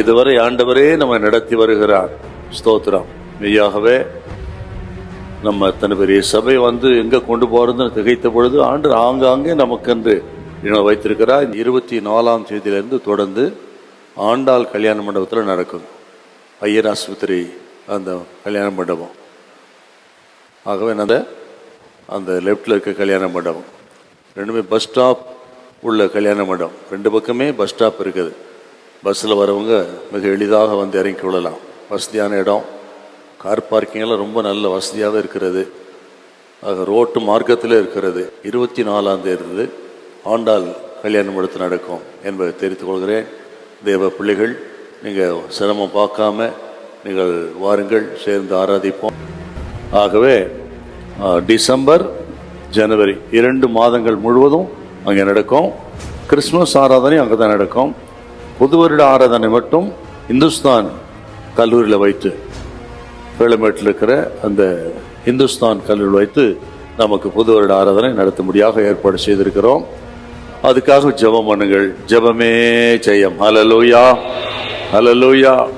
இதுவரை ஆண்டவரே நம்ம நடத்தி வருகிறார். ஸ்தோத்திரம். மெய்யாகவே நம்ம அத்தனை பெரிய சபை வந்து எங்கே கொண்டு போகிறதுன்னு திகைத்த பொழுது ஆண்டு ஆங்காங்கே நமக்கென்று இடம் வைத்திருக்கிறார். இருபத்தி நாலாம் தேதியிலிருந்து தொடர்ந்து ஆண்டாள் கல்யாண மண்டபத்தில் நடக்கும். ஐயர் ஆஸ்பத்திரி அந்த கல்யாண மண்டபம். ஆகவே அந்த அந்த லெஃப்டில் இருக்க கல்யாண மண்டபம். ரெண்டுமே பஸ் ஸ்டாப் உள்ள கல்யாண மண்டபம். ரெண்டு பக்கமே பஸ் ஸ்டாப் இருக்குது. பஸ்ஸில் வரவங்க மிக எளிதாக வந்து இறங்கி கொள்ளலாம். வசதியான இடம். கார் பார்க்கிங்கெல்லாம் ரொம்ப நல்ல வசதியாக இருக்கிறது. ஆக ரோட்டு மார்க்கத்தில் இருக்கிறது. இருபத்தி நாலாம் தேதி ஆண்டாள் கல்யாண எடுத்து நடக்கும் என்பதை தெரிவித்துக் கொள்கிறேன். தேவ பிள்ளைகள் நீங்கள் சிரமம் பார்க்காம நீங்கள் வாருங்கள் சேர்ந்து ஆராதிப்போம். ஆகவே டிசம்பர் ஜனவரி இரண்டு மாதங்கள் முழுவதும் அங்கே நடக்கும். கிறிஸ்மஸ் ஆராதனை அங்கே தான் நடக்கும். புது வருட ஆராதனை மட்டும் இந்துஸ்தான் கல்லூரியில் வைத்து வேளமேட்டில் இருக்கிற அந்த இந்துஸ்தான் கல்லூரியில் வைத்து நமக்கு புது வருட ஆராதனை நடத்தும்படியாக ஏற்பாடு செய்திருக்கிறோம். அதுக்காக ஜெபம் பண்ணுங்கள். ஜெபமே ஜெயம். ஹalleluya. ஹalleluya.